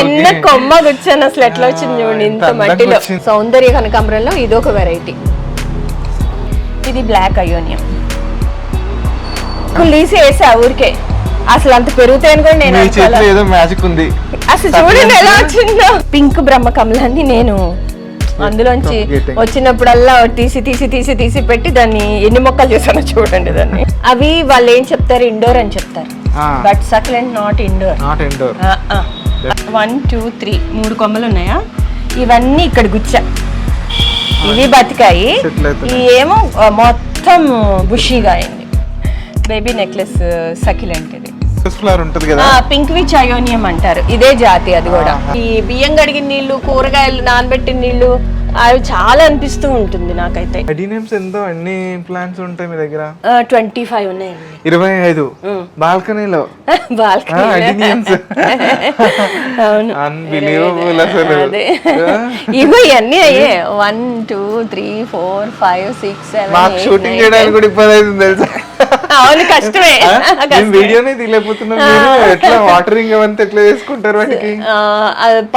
చిన్న కొమ్మ కూర్చొని అసలు ఎట్లా వచ్చింది చూడండి ఇంత మట్టిలో. సౌందర్య కనకాంబరంలో ఇది ఒక వెరైటీ ఇది బ్లాక్ అయోనియం. తీసి వేసా ఊరికే. అసలు అంత పెరుగుతాయని కూడా నేను ఏదో మ్యాజిక్ ఉంది. అసలు చూడండి ఎలా వచ్చిందో. పింక్ బ్రహ్మకమలాన్ని నేను అందులోంచి. వచ్చినప్పుడల్లా తీసి తీసి తీసి తీసి పెట్టి దాన్ని ఎన్ని మొక్కలు చేశానో చూడండి దాన్ని. అవి వాళ్ళు ఏం చెప్తారు? ఇండోర్ అని చెప్తారు. But succulent not indoor not outdoor one two three మూడు కొమ్మలు ఉన్నాయా? ఇవన్నీ ఇక్కడ గుచ్చా. ఇవి బతికాయి. ఏమో మొత్తం బుషీగా అయింది. బేబీ నెక్లెస్ సకిలెంట్ ఇది పింక్ విచ్ అయోనియం అంటారు. ఇదే జాతి అది కూడా. ఈ బియ్యం కడిగిన నీళ్ళు కూరగాయలు నానబెట్టిన నీళ్ళు అవి చాలా అనిపిస్తూ ఉంటుంది నాకైతే. అడినియమ్స్ ఎంతో? అన్ని ప్లాంట్స్ ఉంటాయి మీ దగ్గర? ట్వంటీ ఫైవ్ ఉన్నాయండి. ఇరవై ఐదు. బాల్కనీలో? ఇగో ఇవన్నీ అయ్యే. One two three four five six మాకు షూటింగ్ చేయడానికి కూడా ఇబ్బంది అవుతుంది తెలుసా? అవును కష్టమే. వీడియోనే తీయలేకపోతున్నాం మీరు. ఎట్లా వాటరింగ్ అవంతా ఎట్లా చేసుకుంటారు వాటికి?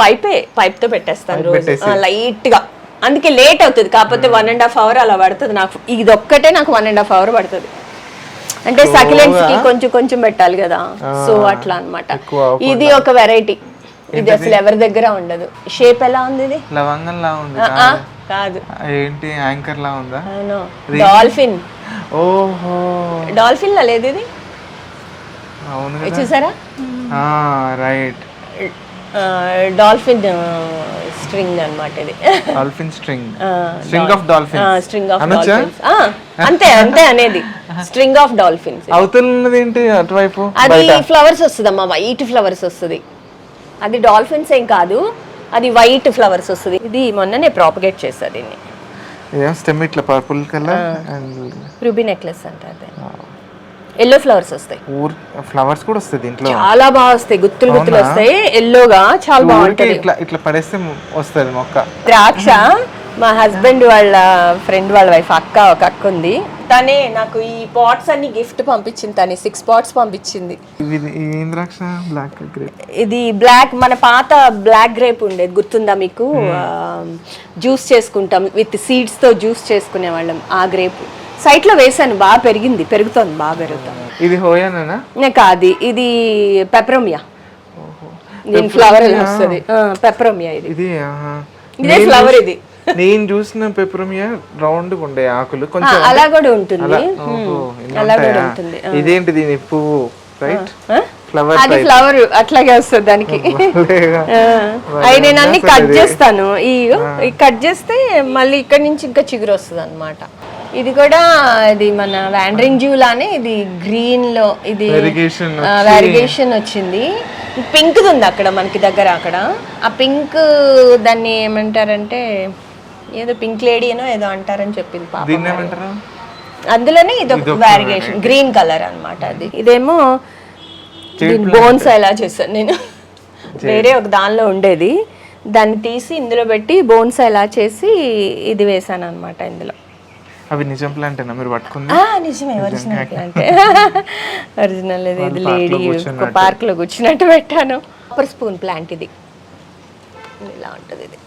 పైపే పైప్తో పెట్టేస్తాను Pipe రోజు. పెట్టేసి. లైట్గా అందుకే లేట్ అవుతుంది. కాకపోతే వన్ అండ్ హాఫ్ అవర్ అలా పడుతుంది నాకు. ఇది ఒక్కటే నాకు వన్ అండ్ హాఫ్ అవర్ పడుతుంది. అంటే సకిలెంట్స్కి కొంచెం కొంచెం పెట్టాలి కదా. సో అట్లా అవ్వకుండా. ఇది ఒక వెరైటీ ఇది అసలు ఎవరి దగ్గర ఉండదు. షేప్ ఎలా ఉంది ఇది? లవంగం లా ఉంది. కాదు. ఏంటి? యాంకర్ లా ఉందా? డాల్ఫిన్ ఓహో. డాల్ఫిన్ లా లేదు ఇది? చూసారా? రైట్ డాల్ఫిన్ స్ట్రింగ్ అన్నమాట ఇది. Dolphin string. String of dolphin string of dolphins. అంతే అంతే అనేది. స్ట్రింగ్ ఆఫ్ డాల్ఫిన్స్ అవతల ఉన్నది ఏంటి అటువైపు? అది ఫ్లవర్స్ వస్తుంది అమ్మా వైట్ ఫ్లవర్స్ వస్తుంది. అది డాల్ఫిన్స్ ఏం కాదు అది వైట్ ఫ్లవర్స్ వస్తుంది. ఇది మొన్ననే ప్రాపగేట్ చేస్తా దీన్ని. స్టెమ్ ఇట్లా purple colour and ruby necklace అంటారు ఎల్లో ఫ్లవర్స్ వస్తాయి. ఫ్లవర్స్ కూడా వస్తాయి దీంట్లో. చాలా బాగా వస్తాయి. గుత్తులు గుత్తులు? వస్తాయి. ఎల్లోగా చాలా బాగుంటది. ఇట్లా ఇట్లా పడేస్తే వస్తుంది మొక్క. ద్రాక్ష మా హస్బెండ్ వాళ్ళ ఫ్రెండ్ వాళ్ళ వైఫ్ అక్క ఒక అక్క ఉంది. తనే నాకు ఈ పాట్స్ అన్ని గిఫ్ట్ పంపించింది తనే సిక్స్ పాట్స్ పంపించింది. ఇది బ్లాక్ మన పాత బ్లాక్ గ్రేప్ ఉండేది. గుర్తుందా మీకు? జ్యూస్ చేసుకుంటాం. విత్ సీడ్స్తో జ్యూస్ చేసుకునే వాళ్ళం ఆ గ్రేప్ సైట్లో వేసాను బాగా పెరిగింది పెరుగుతోంది బాగా పెరుగుతుంది. ఇది హోయానా కాదు ఇది పెపరోమియా. దీని ఫ్లవర్ వస్తుంది? పెపరోమియా ఇది. ఫ్లవర్ ఇది. నేను చూసిన పెపరమియా రౌండ్ ఉండే ఆకులు కొంచెం అలా కూడా ఉంటుంది. అలా కూడా? ఉంటుంది. ఇదేంటి దీని పువ్వు? రైట్? ఫ్లవర్ అది ఫ్లవర్ అట్లాగే వస్తుంది దానికి. అవి నేను అన్ని కట్. చేస్తాను. ఈ ఈ కట్ చేస్తే మళ్ళీ ఇక్కడ నుంచి ఇంకా చిగురు వస్తుంది అనమాట ఇది కూడా ఇది మన వ్యాండరింగ్ జ్యూ లానే ఇది గ్రీన్లో ఇది వెరిగేషన్ వచ్చింది. పింక్ ఉంది అక్కడ మనకి దగ్గర అక్కడ. ఆ పింక్ దాన్ని ఏమంటారంటే ఏదో పింక్ లేడీ అనో ఏదో అంటారని చెప్పింది పాప అందులోనే ఇది ఒక వ్యారిగేషన్ గ్రీన్ కలర్ అన్నమాట అది. ఇదేమో బోన్స్ ఎలా చేశాను నేను. వేరే ఒక దానిలో ఉండేది. దాన్ని తీసి ఇందులో పెట్టి బోన్స్ ఎలా చేసి ఇది వేసాను అనమాట ఇందులో. అవి నిజం ప్లాంటేనా? మీరు పట్టుకుంది? ఆ, నిజమే ఒరిజినల్ ప్లాంట్. ఒరిజినల్ ఇది లేడీ. పార్క్లో కూర్చున్నట్టు పెట్టాను. కాపర్ స్పూన్ ప్లాంట్ ఇది. ఇలా ఉంటుంది ఇది.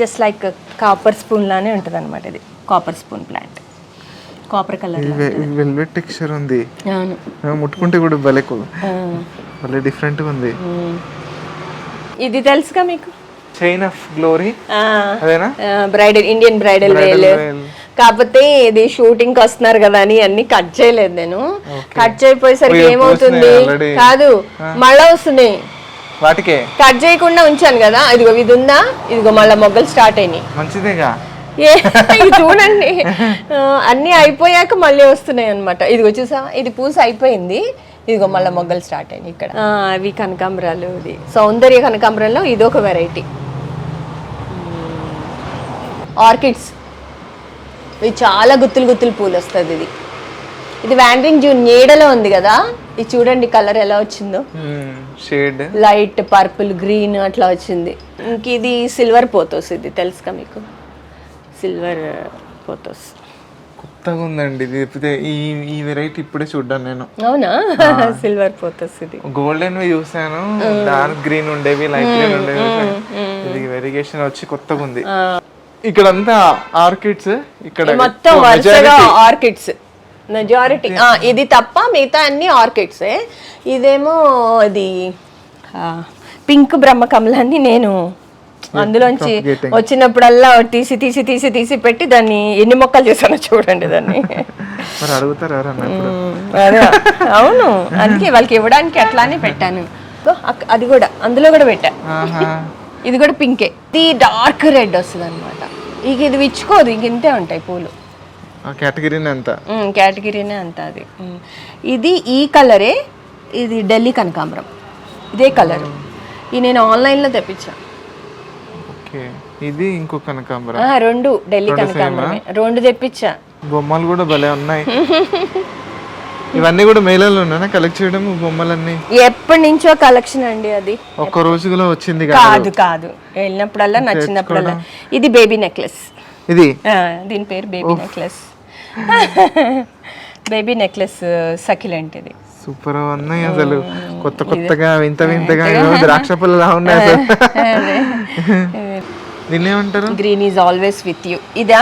జస్ట్ లైక్ కాపర్ స్పూన్ లానే ఉంటుంది అనమాట ఇది copper spoon plant copper colour velvet texture ఉంది. అవును. ముట్టుకుంటే కూడా భలే. భలే డిఫరెంట్ ఉంది. ఇది తెలుసుగా మీకు? చైన్ ఆఫ్ గ్లోరీ అదేనా? Bridal Indian bridal veil. కాకపోతే ఇది షూటింగ్కి వస్తున్నారు కదా అని అన్ని కట్ చేయలేదు నేను. కట్ చేయపోయేసరికి ఏమవుతుంది. కాదు మళ్ళా వస్తున్నాయి. వాటికే? కట్ చేయకుండా ఉంచాను కదా. ఇదిగో ఇది ఉందా ఇదిగో మళ్ళీ మొగ్గలు స్టార్ట్ అయినాయి. మంచిదేగా? ఏ ఇది చూడండి. అన్నీ అయిపోయాక మళ్ళీ వస్తున్నాయి అనమాట ఇదిగో చూసావా ఇది పూస అయిపోయింది. ఇదిగో మళ్ళీ మొగ్గలు స్టార్ట్ అయినాయి ఇక్కడ. అవి కనకాంబరాలు ఇది. సౌందర్య కనకాంబరంలో ఇది ఒక వెరైటీ ఆర్కిడ్స్. ఇది చాలా గుత్తులు గుత్తులు పూలు వస్తుంది ఇది. ఇది వ్యాండ్రింగ్ జూన్ నీడలో ఉంది కదా ఇది చూడండి కలర్ ఎలా వచ్చిందో. షేడ్. లైట్ పర్పుల్ గ్రీన్ అట్లా వచ్చింది. ఇంక ఇది సిల్వర్ పోతోస్ ఇది తెలుసుగా మీకు? Silver pothos. కొత్తగా ఉందండి ఇది. ఈ ఈ వెరైటీ ఇప్పుడే చూడ్డాను నేను. అవునా? సిల్వర్ పోతస్ ఇది. గోల్డెన్ చూసాను డార్క్ గ్రీన్ ఉండేవి లైట్ గ్రీన్ ఉండేవి. ఇది వెరిగేషన్ వచ్చి కొత్తగా ఉంది ఇక్కడ అంతా ఆర్కిడ్స్ ఇక్కడ మొత్తం వరుసగా ఆర్కిడ్స్ మెజారిటీ ఇది తప్ప మిగతా అన్ని ఆర్కిడ్సే ఇదేమో ఇది పింక్ బ్రహ్మకమలాన్ని నేను అందులోంచి. వచ్చినప్పుడల్లా తీసి తీసి తీసి తీసి పెట్టి దాన్ని ఎన్ని మొక్కలు చేశానో చూడండి దాన్ని. అడుగుతారు? అదే. అవును అందుకే వాళ్ళకి ఇవ్వడానికి అట్లానే పెట్టాను. అది కూడా అందులో కూడా పెట్టా. ఇది కూడా పింకే. ఇది డార్క్ రెడ్ వస్తుంది అనమాట ఇక ఇది విచ్చుకోదు ఇంక ఇంతే ఉంటాయి పూలు. కేటగిరీని ఎంత కేటగిరీనే అంత అది. ఇది ఈ కలరే ఇది ఢిల్లీ కనకాంబరం. ఇదే కలర్. ఇది నేను ఆన్లైన్లో తెప్పించా. ఓకే. ఇది ఇంకో కనకాంబరం. రెండు ఢిల్లీ కనకాంబరమే. రెండు తెప్పించా. బొమ్మలు కూడా భలే ఉన్నాయి. ఇవన్నీ కూడా మేళల్లో ఉన్నాయా? కలెక్ట్ చేయడం బొమ్మలన్నీ? ఎప్పటి నుంచో కలెక్షన్ అండి అది. ఒక్క రోజులో వచ్చింది కాదు? కాదు వెళ్ళినప్పుడల్లా నచ్చినప్పుడల్లా. ఇది బేబీ నెక్లెస్ ఇది? దీని పేరు baby necklace baby necklace succulent ఇది. సూపర్ ఉన్నాయి అసలు. కొత్త కొత్తగా వింత వింతగా ద్రాక్ష పళ్ళలా ఉన్నాయి అసలు. దీన్ని ఏమంటారు? Green is always with you ఇదా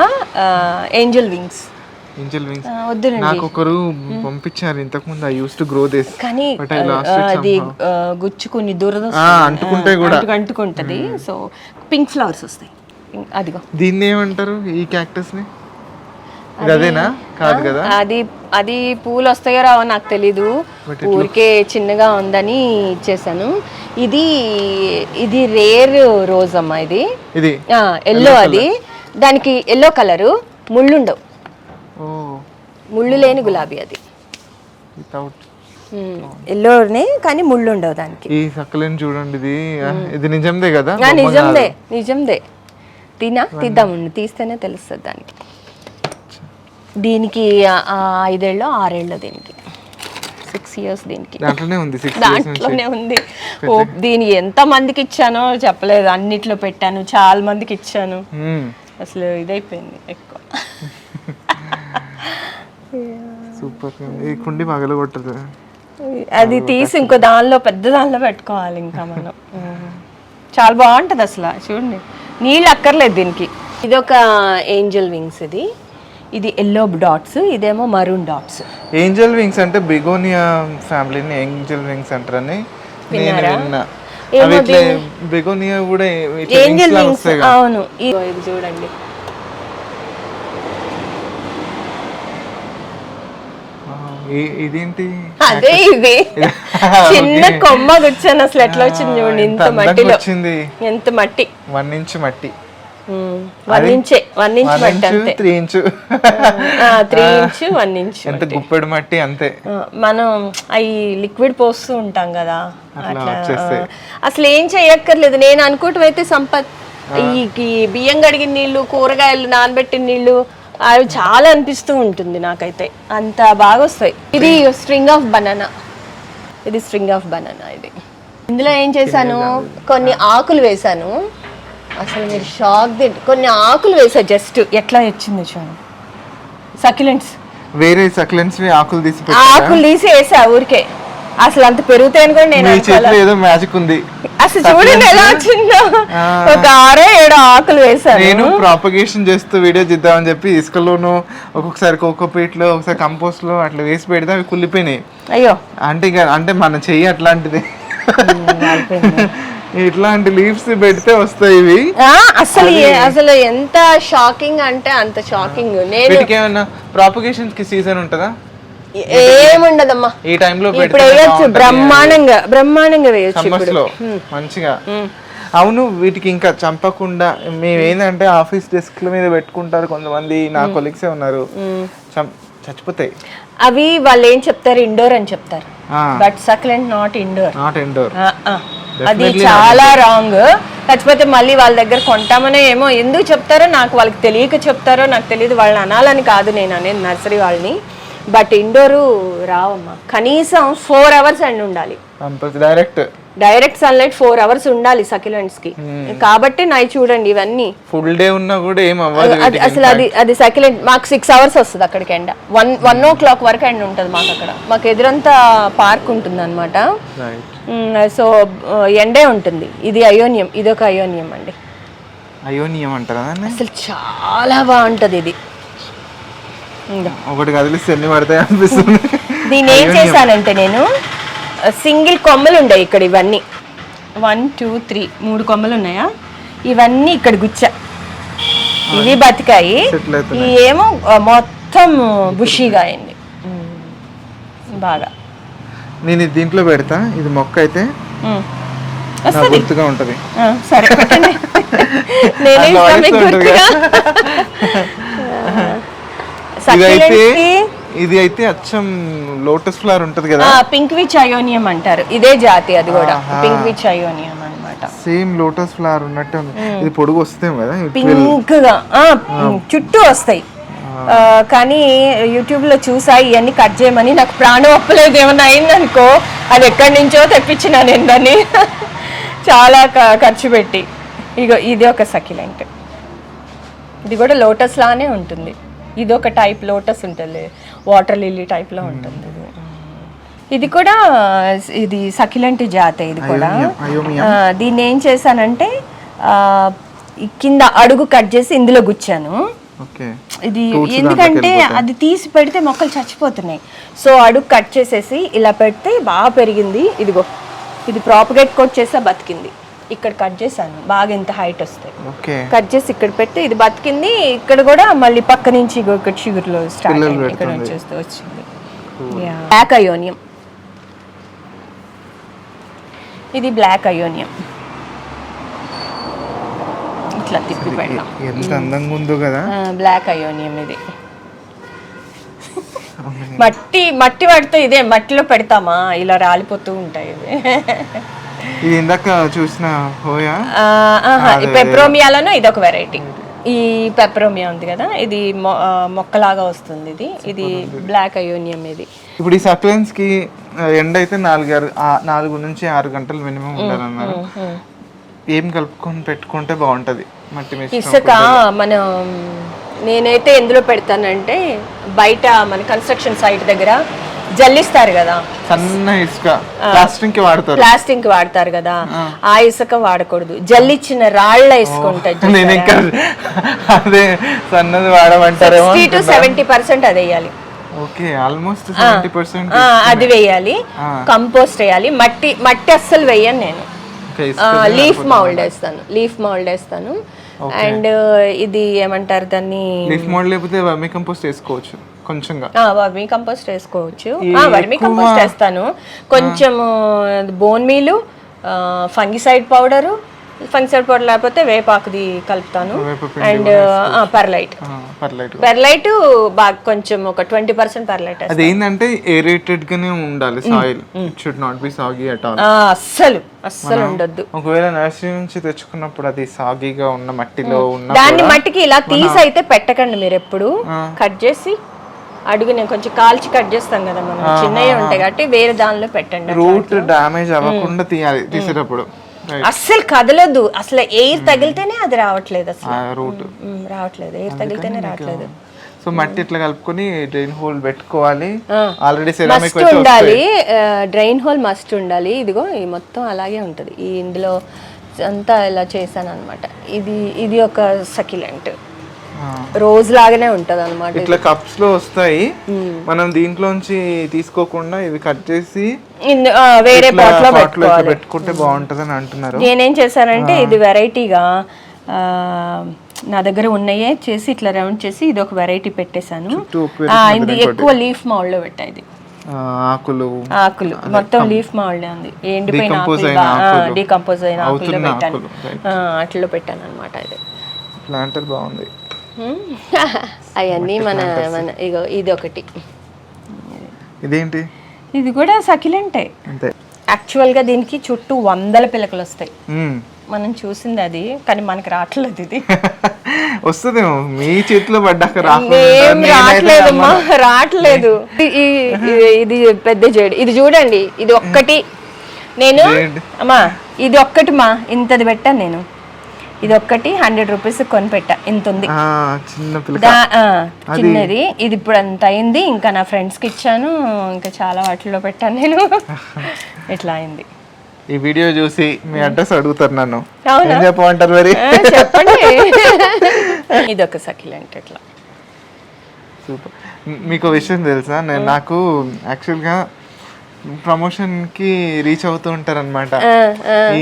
ఏంజల్ వింగ్స్ ఏంజల్ వింగ్స్ వద్దునండి నాకు ఒకరు పంపించారు ఇంతకు ముందు I use to grow this. కానీ అది గుచ్చుకుని దురద ఆ, అంటుకుంటాయి కూడా. అంటుకుంటది. సో పింక్ ఫ్లవర్స్ వస్తాయి. అదిగో. దీన్ని ఏమంటారు? ఈ క్యాక్టస్ని అదేనా కాదు కదా? అది అది పూలు వస్తాయో రావో నాకు తెలీదు. ఊరికే చిన్నగా ఉందని ఇచ్చేసాను ఇది ఇది రేర్ రోజ్ అమ్మా ఇది. ఎల్లో అది. దానికి ఎల్లో కలరు ముళ్ళుండవు. ముళ్ళు లేని గులాబీ అది. వితౌట్ ఎల్లోనే కానీ ముళ్ళు ఉండవు దానికి. ఈ సక్కలేని చూడండి ఇది. ఇది నిజందే కదా? నిజందే నిజందే. తినా తీద్దామండి తీస్తేనే తెలుస్తుంది దానికి. దీనికి ఐదేళ్ళు ఆరేళ్ళు దీనికి. సిక్స్ ఇయర్స్ దీనికి. దాంట్లోనే ఉంది దాంట్లోనే ఉంది. ఓ దీని ఎంత మందికి ఇచ్చానో చెప్పలేదు. అన్నిట్లో పెట్టాను చాలా మందికి ఇచ్చాను అసలు ఇదైపోయింది ఎక్కువ. సూపర్. ఈ కుండి పగల కొట్టదు. అది తీసి ఇంకో దానిలో పెద్ద దానిలో పెట్టుకోవాలి ఇంకా మనం. చాలా బాగుంటది అసలు చూడండి. నీళ్ళు అక్కర్లేదు దీనికి. ఇది ఒక ఏంజల్ వింగ్స్ ఇది. ఇది ఎల్లో డాట్స్ ఇదేమో మరూన్ డాట్స్. ఏంజల్ వింగ్స్ అంటే బిగోనియా ఫ్యామిలీని ఏంజల్ వింగ్స్ అంటారని నేను విన్నా. బిగోనియా కూడా ఏంజల్ వింగ్స్. అవును. ఇది చూడండి ఆ, ఈ- ఇదేంటి? అదే ఇది. చిన్న కొమ్మ కూర్చొని అసలు ఎట్లా వచ్చింది చూడండి ఇంత మట్టిలో. వచ్చింది? ఎంత మట్టి. వన్ ఇంచ్ మట్టి. వన్ ఇంచే వన్ ఇంచ్ మట్టి అంతే. Three inch. Three inch one inch ఎంత గుప్పెడు మట్టి అంతే. మనం అవి లిక్విడ్ పోస్తూ ఉంటాం కదా. అట్లా అసలు ఏం చెయ్యక్కర్లేదు నేను అనుకోవటం అయితే సంపత్ ఈ ఈ బియ్యం కడిగిన నీళ్ళు కూరగాయలు నానబెట్టిన నీళ్ళు అవి చాలా అనిపిస్తూ ఉంటుంది నాకైతే. అంత బాగా వస్తాయి ఇది స్ట్రింగ్ ఆఫ్ బనానా. ఇది స్ట్రింగ్ ఆఫ్ బనానా ఇది. ఇందులో ఏం చేశాను? కొన్ని ఆకులు వేశాను. అసలు మీరు షాక్ తింటే కొన్ని ఆకులు వేసా జస్ట్. ఎట్లా వచ్చింది చూడండి సక్యులెంట్స్. వేరే సక్లెంట్స్ ఆకులు తీసి? ఆకులు తీసి వేసా ఊరికే. అసలు అంత పెరుగుతాయని కూడా నేను మీ. చేతిలో ఏదో మ్యాజిక్ ఉంది. అసలు చూడండి ఎలా వచ్చిందో. ఒక ఆరో ఏడో ఆకులు వేసాను నేను ప్రాపగేషన్ చేస్తూ వీడియో చేద్దామని చెప్పి ఇసుకలోను ఒక్కొక్కసారి కోకోపీట్లో ఒకసారి కంపోస్ట్లో అట్లా వేసి పెడితే అవి కుళ్ళిపోయినాయి. అయ్యో. అంటే అంటే మన చెయ్యి అట్లాంటిది. ఇట్లాంటి లీవ్స్ పెడితే వస్తాయి ఇవి. అసలు అసలు ఎంత షాకింగ్ అంటే అంత షాకింగ్ నేను ప్రాపగేషన్కి సీజన్ ఉంటుందా? ఏముండదమ్మా. ఈ టైంలో ఇప్పుడు వేయొచ్చు బ్రహ్మాండంగా బ్రహ్మాండంగా వేయొచ్చు ఇప్పుడు. మంచిగా. అవును వీటికి ఇంకా చంపకుండా మేము ఏంటంటే ఆఫీస్ డెస్క్ మీద పెట్టుకుంటారు కొంతమంది నా కొలీగ్సే ఉన్నారు. చచ్చిపోతాయి అవి వాళ్ళు ఏం చెప్తారు? ఇండోర్ అని చెప్తారు. But succulent not indoor. Not outdoor అది చాలా రాంగ్. లేకపోతే మళ్ళీ వాళ్ళ దగ్గర కొంటామనే ఏమో ఎందుకు చెప్తారో నాకు వాళ్ళకి తెలియక చెప్తారో నాకు తెలియదు. వాళ్ళని అనాలని కాదు నేను అనేది నర్సరీ వాళ్ళని. బట్ ఇండోరు రావమ్మా. కనీసం ఫోర్ అవర్స్ అండి ఉండాలి. Direct direct sunlight four hours ఉండాలి సకిలెంట్స్కి కాబట్టి నాయి చూడండి ఇవన్నీ. ఫుల్ డే ఉన్నా కూడా ఏం అవ్వదు అసలు అది అది సకిలెంట్ మాకు సిక్స్ అవర్స్ వస్తుంది అక్కడికి ఎండ. వన్ వన్ ఓ క్లాక్ వరకు ఎండ ఉంటుంది మాకు అక్కడ. మాకు ఎదురంతా పార్క్ ఉంటుంది అనమాట సో ఎండే ఉంటుంది. ఇది అయోనియం ఇది ఒక అయోనియం అండి. అయోనియం అంటారా అసలు చాలా బాగుంటది ఇందో. ఒకటి కదిలిస్తే ఎన్ని పడతాయి అనిపిస్తుంది. దీన్ని ఏం చేశానంటే నేను సింగిల్ కొమ్మలు ఉండేవి ఇక్కడ ఇవన్నీ. వన్ టూ త్రీ మూడు కొమ్మలు ఉన్నాయా? ఇవన్నీ ఇక్కడ గుచ్చా. ఇవి బతికాయి. ఏమో మొత్తం బుషీగా అయింది. బాగా. నేను దీంట్లో పెడతా. ఇది మొక్క అయితే గుర్తుగా ఉంటది. సరే. ఇది అయితే అచ్చం లోటస్ ఫ్లవర్ ఉంటది కదా? పింక్ విచ్ అయోనియం అంటారు. ఇదే జాతి అది కూడా. పింక్ విచ్ అయోనియం అన్నమాట. సేమ్ లోటస్ ఫ్లవర్ ఉన్నట్టు ఉంది. ఇది పొడుగు వస్తాం కదా? పింక్గా ఆ, చుట్టూ వస్తాయి. కానీ యూట్యూబ్లో చూసా ఇవన్నీ కట్ చేయమని నాకు ప్రాణం ఒప్పలేదు ఏమన్నా అయిందనుకో అది ఎక్కడి నుంచో తెప్పించిన నేను దాన్ని చాలా ఖర్చు పెట్టి. ఇగో ఇది ఒక సకిలెంట్. ఇది కూడా లోటస్ లానే ఉంటుంది. ఇది ఒక టైప్ లోటస్ ఉంటుంది. వాటర్ లిల్లీ టైప్లో ఉంటుంది ఇది. కూడా ఇది సకిలెంట్ జాతే ఇది కూడా. దీన్ని ఏం చేశానంటే కింద అడుగు కట్ చేసి ఇందులో గుచ్చాను. ఇది ఎందుకంటే. అది తీసి పెడితే మొక్కలు చచ్చిపోతున్నాయి. సో అడుగు కట్ చేసేసి ఇలా పెడితే బాగా పెరిగింది. ఇదిగో ఇది ప్రాపగేట్ కోట్ చేసా బతికింది. ఇక్కడ కట్ చేశాను. బాగా ఇంత హైట్ వస్తాయి. కట్ చేసి ఇక్కడ పెడితే ఇది బతికింది. ఇక్కడ కూడా మళ్ళీ పక్క నుంచి ఇక్కడ చిగురులో స్టార్ట్ ఇక్కడ. వచ్చేస్తూ వచ్చింది. బ్లాక్ అయోనియం ఇది బ్లాక్ అయోనియం ఇట్లా తిప్పి పెడదాం. ఎంత అందంగా ఉందో కదా. బ్లాక్ అయోనియం ఇది. మట్టి మట్టి పడితే ఇదే మట్టిలో పెడతామా? ఇలా రాలిపోతూ ఉంటాయి ఇవి. ఇది ఇందాక చూసిన హోయా? పెప్రోమియాలోనూ ఇది ఒక వెరైటీ. ఈ పెప్రోమియా ఉంది కదా ఇది మొక్కలాగా వస్తుంది ఇది. ఇది బ్లాక్ అయోనియం ఇది. ఇప్పుడు ఈ సక్లెన్స్కి ఎండ అయితే నాలుగు నాలుగు నుంచి ఆరు గంటలు మినిమం ఉండాలన్నారు. ఏం కలుపుకొని పెట్టుకుంటే బాగుంటది మట్టి ఇసుక మనం నేనైతే ఎందులో పెడతానంటే బయట మన కన్స్ట్రక్షన్ సైట్ దగ్గర జల్లిస్తారు కదా. సన్న ఇసుక. ప్లాస్టింగ్కి వాడతారు. ప్లాస్టిక్ వాడతారు కదా. ఆ. ఇసుక వాడకూడదు. జల్లిచ్చిన రాళ్ళ ఇసుక ఉంటుంది నేను ఇంకా అదే సన్నది వాడమంటారేమో టు సెవెంటీ పర్సెంట్ అది వేయాలి. ఓకే ఆల్మోస్ట్ సెవెంటీ పర్సెంట్ అది వేయాలి. కంపోస్ట్ వేయాలి. మట్టి మట్టి అస్సలు వేయను నేను. లీఫ్ మౌల్డ్ వేస్తాను. లీఫ్ మౌల్డ్ వేస్తాను. అండ్ ఇది ఏమంటారు దాన్ని? లీఫ్ మోడ్ లేకపోతే వర్మి కంపోస్ట్ వేసుకోవచ్చు కొంచెంగా. వర్మీ కంపోస్ట్ వేసుకోవచ్చు. వర్మీ కంపోస్ట్ వేస్తాను. కొంచెం bone meal fungicide powder fungicide powder లేకపోతే వేపాకుది కలుపుతాను. And perlite. పెర్లైట్. బాగా కొంచెం ఒక ట్వంటీ పర్సెంట్ పెర్లైట్ అది ఏంటంటే ఏరేటెడ్ గానే ఉండాలి soil should not be soggy at all అస్సలు అస్సలు ఉండొద్దు. ఒకవేళ నర్సరీ నుంచి తెచ్చుకున్నప్పుడు అది సాగిగా ఉన్న మట్టిలో ఉన్న దాన్ని మట్టికి ఇలా తీసి అయితే పెట్టకండి మీరు ఎప్పుడు. కట్ చేసి అడుగు నేను కొంచెం కాల్చి కట్ చేస్తాం కదా మనం. చిన్నవి ఉంటాయి కాబట్టి వేరే దానిలో పెట్టండి. రూట్ డ్యామేజ్ అవ్వకుండా తీయాలి తీసేటప్పుడు. అస్సలు కదలదు. అసలు ఎయిర్ తగిలితేనే అది రావట్లేదు అసలు. రూట్ ఉమ్, రావట్లేదు. ఎయిర్ తగిలితేనే రావట్లేదు. సో మట్టి ఇట్లా కలుపుకొని డ్రైన్ హోల్ పెట్టుకోవాలి. ఆల్రెడీ సెరామిక్ మస్ట్ ఉండాలి. డ్రైన్ హోల్ మస్ట్ ఉండాలి. ఇదిగో ఈ మొత్తం అలాగే ఉంటుంది. ఈ ఇందులో అంతా ఇలా చేశాను అనమాట ఇది ఇది ఒక సకిలెంట్. రోజ్ లాగానే ఉంటది అనమాట ఇట్లా కప్స్లో వస్తాయి. మనం దీంట్లోంచి తీసుకోకుండా ఇవి కట్ చేసి వేరే పాట్లో పెట్టుకుంటే బాగుంటది అని అంటున్నారు. నేనేం చేశానంటే ఇది వెరైటీగా నా దగ్గర ఉన్నాయే చేసి ఇట్లా రౌండ్ చేసి ఇది ఒక వెరైటీ పెట్టేశాను. ఇది ఎక్కువ లీఫ్ మౌల్డ్లో పెట్టా ఇది. ఆ, ఆకులు. ఆకులు. మొత్తం లీఫ్ మౌల్డ్ ఉంది. ఎండిపోయిన ఆకులు. డీకంపోజ్ అయిన పెట్టాను. ఆకులు. ఆ, అట్లలో పెట్టాను అనమాట ఇది. ప్లాంటర్ బాగుంది. అవన్నీ మన మన ఇగో ఇది ఒకటి ఇదేంటి? ఇది కూడా సకిలెంటే. అంతే. యాక్చువల్గా దీనికి చుట్టూ వందల పిలకలు వస్తాయి మ్మ్. మనం చూసింది అది కానీ మనకి రావట్లేదు ఇది. వస్తుందేమో మీ చేతిలో పడ్డాక రావట్లేదమ్మా రావట్లేదు. ఇది- ఇది పెద్ద జేడు. ఇది చూడండి ఇది ఒక్కటి. నేను ఏంటి? అమ్మా ఇది ఒక్కటి మా ఇంతది పెట్టాను నేను. ఇది ఒక్కటి హండ్రెడ్ రూపీస్ కొని పెట్టా ఇంత ఉంది చిన్నది. ఇది ఇప్పుడు అంత అయింది. ఇంకా నా ఫ్రెండ్స్కి ఇచ్చాను. ఇంకా చాలా వాటిలో పెట్టాను నేను. ఇట్లా అయింది. ఈ వీడియో చూసి మీ అడ్రస్ అడుగుతారు నన్ను? ఏం చెప్పమంటారు మరి? చెప్పండి. ఇది ఒక సకిలెంట్ ఇట్లా. సూపర్. మీకు విషయం తెలుసా? నేను నాకు యాక్చువల్గా ప్రమోషన్కి రీచ్ అవుతూ ఉంటారు అనమాట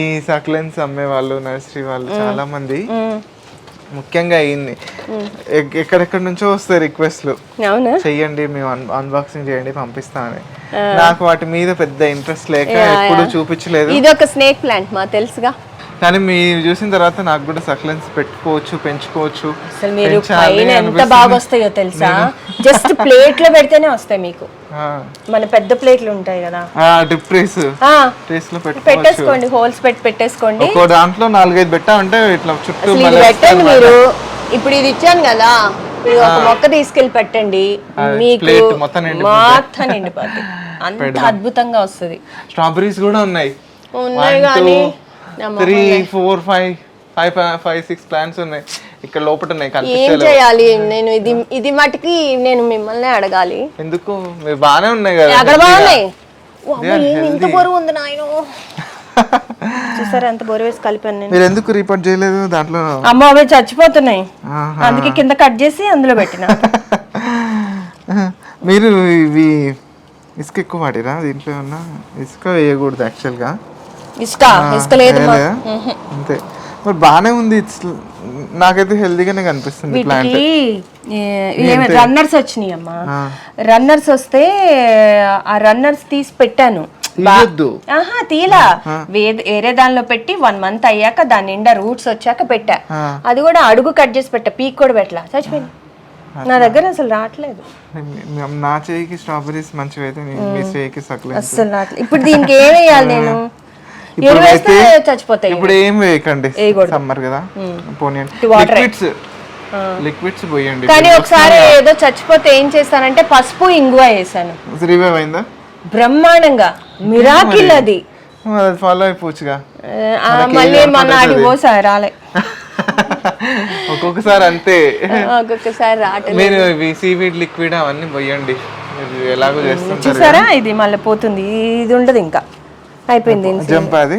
ఈ సక్లెన్స్ అమ్మే వాళ్ళు నర్సరీ వాళ్ళు చాలా మంది. ముఖ్యంగా అయింది ఎక్కడెక్కడి నుంచో వస్తాయి రిక్వెస్ట్లు. చెయ్యండి మేము అన్బాక్సింగ్ చేయండి పంపిస్తామని నాకు వాటి మీద పెద్ద ఇంట్రెస్ట్ లేక ఎప్పుడు చూపించలేదు. ఇది ఒక స్నేక్ ప్లాంట్ మా తెలుసుగా. కానీ మీరు చూసిన తర్వాత నాకు కూడా సక్లెన్స్ పెట్టుకోవచ్చు పెంచుకోవచ్చు. అసలు మీరు పైన ఎంత. బాగా వస్తాయో తెలుసా? జస్ట్ ప్లేట్లో పెడితేనే వస్తాయి మీకు. మన పెద్ద ప్లేట్లు ఉంటాయి కదా. డ్రిప్ ట్రేస్ ట్రేస్లో పెట్టేసుకోండి హోల్స్ పెట్టి పెట్టేసుకోండి. ఒక్కో దాంట్లో నాలుగైదు పెట్టామంటే ఇట్లా చుట్టూ పెట్టండి మీరు. ఇప్పుడు ఇది ఇచ్చాను కదా. ఒక మొక్క తీసుకెళ్ళి పెట్టండి. మీకు మొత్తం నిండిపోద్ది అంత అద్భుతంగా వస్తుంది. స్ట్రాబెరీస్ కూడా ఉన్నాయి. ఉన్నాయి కానీ three four five five five six plants ఉన్నాయి. ఇక్కడ లోపల ఉన్నాయి ఏం కనిపించలేదు చేయాలి? నేను ఇది ఇది మటుకి నేను మిమ్మల్ని అడగాలి. ఎందుకు? మీరు బాగానే ఉన్నాయి కదా అక్కడ బాగున్నాయి ఏం ఇంత. బరువు ఉంది నాయన. చూసారా ఎంత బరువు వేసి కలిపాను నేను. మీరు ఎందుకు రిపోర్ట్ చేయలేదు దాంట్లో? అమ్మ అవి చచ్చిపోతున్నాయి. ఆహా. అందుకే కింద కట్ చేసి అందులో పెట్టిన. మీరు ఇవి ఇసుక ఎక్కువ వాడిరా దీంట్లో ఉన్న ఇసుక వేయకూడదు యాక్చువల్గా ఇసుక ఇసుక లేదు మా-? అంతే. మరి బాగానే ఉంది. నాకైతే హెల్దీగానే కనిపిస్తుంది ప్లాంట్ రన్నర్స్ వచ్చినాయి అమ్మా. రన్నర్స్ వస్తే ఆ రన్నర్స్ తీసి పెట్టాను. తీలా వేరే దానిలో పెట్టి వన్ మంత్ అయ్యాక దాని నిండా రూట్స్ వచ్చాక పెట్టా. అది కూడా అడుగు కట్ చేసి పెట్టా. పీక్ కూడా పెట్టలా. చచ్చిపోయింది. నా దగ్గర అసలు రావట్లేదు. నా చేయికి స్ట్రాబెరీస్ మంచివి అయితే మీ మీ చేయికి సక్లెన్స్ అస్సలు రావట్లేదు ఇప్పుడు దీనికి ఏం వేయాలి నేను? ఇప్పుడు అయితే- చచ్చిపోతాయి. ఇప్పుడు ఏం వేయకండి. సమ్మర్ కదా. పోనీయండి. లిక్విడ్స్ లిక్విడ్స్ పోయండి. కానీ ఒకసారి ఏదో చచ్చిపోతే ఏం చేస్తానంటే పసుపు ఇంగువ వేసాను. రివైవ్ అయిందా? బ్రహ్మాండంగా. మిరాకిల్ అది. ఫాలో అయిపోవచ్చుగా. మళ్ళీ మన పోసా రాలే. ఒక్కొక్కసారి అంతే. ఒక్కొక్కసారి రావట్లేదు. మీరు సీవీడ్ లిక్విడ్ అవన్నీ పోయండి. ఎలాగో చేస్తుంటారు చూసారా? ఇది మళ్ళీ పోతుంది. ఇది ఉండదు ఇంకా. అయిపోయింది జంప్ అది?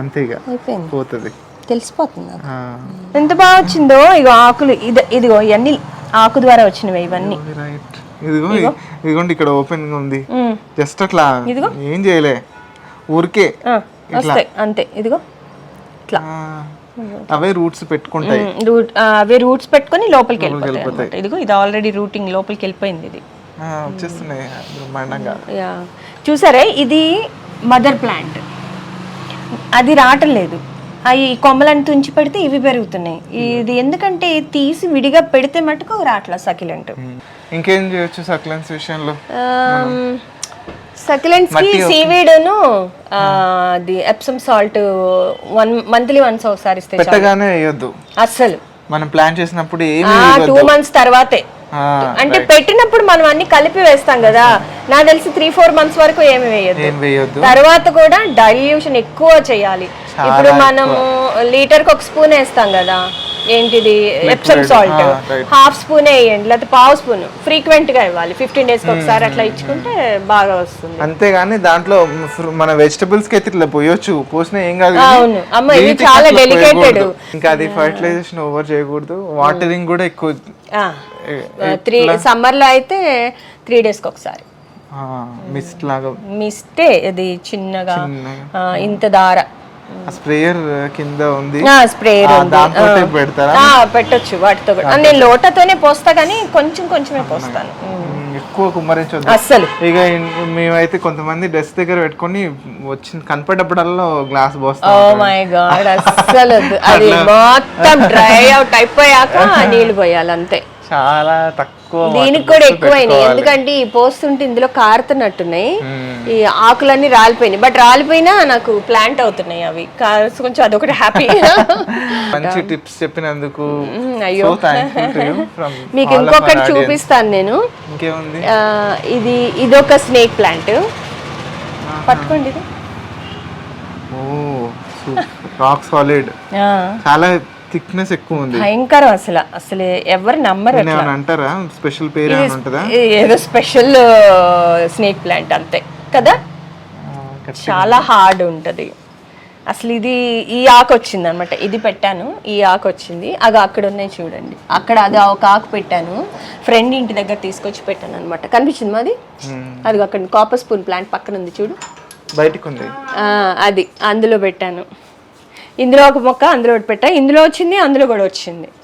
అంతే ఇక. అయిపోయింది. పోతుంది. తెలిసిపోతుంది ఎంత బాగా వచ్చిందో ఇగో ఆకులు ఇది ఇదిగో ఇవన్నీ ఆకు ద్వారా వచ్చినవి ఇవన్నీ. ఇదిగో ఇదిగోండి ఇక్కడ ఓపెన్ ఉంది. జస్ట్ అట్లా ఇదిగో. ఏం చేయలే. ఊరికే అంతే. ఇదిగో ఇట్లా. అవే రూట్స్ పెట్టుకుంటాయి. అవి రూట్స్ పెట్టుకొని లోపలికి వెళ్ళిపోతాయి. ఇదిగో ఇది ఆల్రెడీ రూటింగ్ లోపలికి వెళ్ళిపోయింది ఇది. వచ్చేస్తున్నాయి బ్రహ్మాండంగా. యా. చూసారా ఇది మదర్ ప్లాంట్. అది రావటం లేదు. అవి కొమ్మలను తుంచి పెడితే ఇవి పెరుగుతున్నాయి. ఇది ఎందుకంటే తీసి విడిగా పెడితే మటుకు రావట్లేదు సకిలెంట్ ఇంకేం చేయొచ్చు సక్లెన్స్ విషయంలో? సకిలెంట్స్కి సీవీడ్ను అది Epsom salt one monthly once ఒకసారి ఇస్తే. పెట్టగానే వేయొద్దు. అస్సలు. మనం ప్లాన్ చేసినప్పుడు ఏమి టూ మంత్స్ తర్వాతే. అంటే పెట్టినప్పుడు మనం అన్ని కలిపి వేస్తాం కదా. నాకు తెలిసి త్రీ ఫోర్ మంత్స్ వరకు ఏమి వేయద్దు. తర్వాత కూడా డైల్యూషన్ ఎక్కువ చేయాలి. ఇప్పుడు మనము లీటర్కి ఒక స్పూన్ వేస్తాం కదా. ఏంటిది? Epsom salt. హాఫ్ స్పూన్ వేయండి. లేకపోతే పావు స్పూన్ ఫ్రీక్వెంట్గా ఇవ్వాలి. ఫిఫ్టీన్ డేస్కి ఒకసారి అట్లా ఇచ్చుకుంటే బాగా వస్తుంది. అంతేగాని దాంట్లో మన వెజిటబుల్స్కి అయితే ఇట్లా పోయొచ్చు. పోసినా ఏం కాదు అవును. అమ్మ, ఇది చాలా. పోయకూడదు. ఇంకా అది ఫర్టిలైజేషన్ ఓవర్ చేయకూడదు. వాటరింగ్ కూడా ఎక్కువ త్రీ సమ్మర్లో అయితే త్రీ డేస్కి ఒకసారి. మిస్ట్ లాగా. మిస్తే అది చిన్నగా ఇంత దార. స్ప్రేయర్ కింద ఉంది. స్ప్రేయర్ పెడతారా? పెట్టొచ్చు వాటితో కూడా నేను లోటతోనే పోస్తా కానీ కొంచెం కొంచెమే పోస్తాను. ఎక్కువ కుమ్మరించొద్దు. అస్సలు. ఇక మేమైతే కొంతమంది డెస్క్ దగ్గర పెట్టుకొని వచ్చి కనపడ్డప్పుడల్లా గ్లాస్ పోస్తాం ఓ మై గాడ్ అస్సలు. అది మొత్తం డ్రై అవుట్ అయిపోయాక నీళ్ళు పోయాలి అంతే. చాలా తక్కువ దీనికి కూడా ఎక్కువైనాయి. ఎందుకంటే ఈ పోస్తుంటే ఇందులో కారుతున్నట్టున్నాయి. ఈ ఆకులన్నీ రాలిపోయినాయి. బట్ రాలిపోయినా నాకు ప్లాంట్ అవుతున్నాయి అవి. కా- కొంచెం అదొకటి హ్యాపీ. మంచి టిప్స్ చెప్పినందుకు అయ్యో. మీకు ఇంకొకటి చూపిస్తాను నేను. ఇది ఇదొక స్నేక్ ప్లాంట్. పట్టుకోండి. Rock solid. చాలా థిక్నెస్ ఎక్కువ ఉంది. భయంకరం అసలు. అసలు ఎవరు నమ్మరు అంటారా? స్పెషల్ పేరు ఉంటుందా? ఏదో స్పెషల్ స్నేక్ ప్లాంట్ అంతే. కదా? చాలా హార్డ్ ఉంటుంది. అసలు ఇది ఈ ఆకు వచ్చింది అనమాట ఇది పెట్టాను ఈ ఆకు వచ్చింది. అది అక్కడ ఉన్నాయి చూడండి. అక్కడ అది ఒక ఆకు పెట్టాను. ఫ్రెండ్ ఇంటి దగ్గర తీసుకొచ్చి పెట్టాను అనమాట కనిపించింది మాది? అది అక్కడ కాపర్ స్పూన్ ప్లాంట్ పక్కన ఉంది చూడు. బయటికి ఉంది. అది అందులో పెట్టాను. ఇందులో ఒక మొక్క అందులో ఒకటి పెట్టా. ఇందులో వచ్చింది అందులో కూడా వచ్చింది.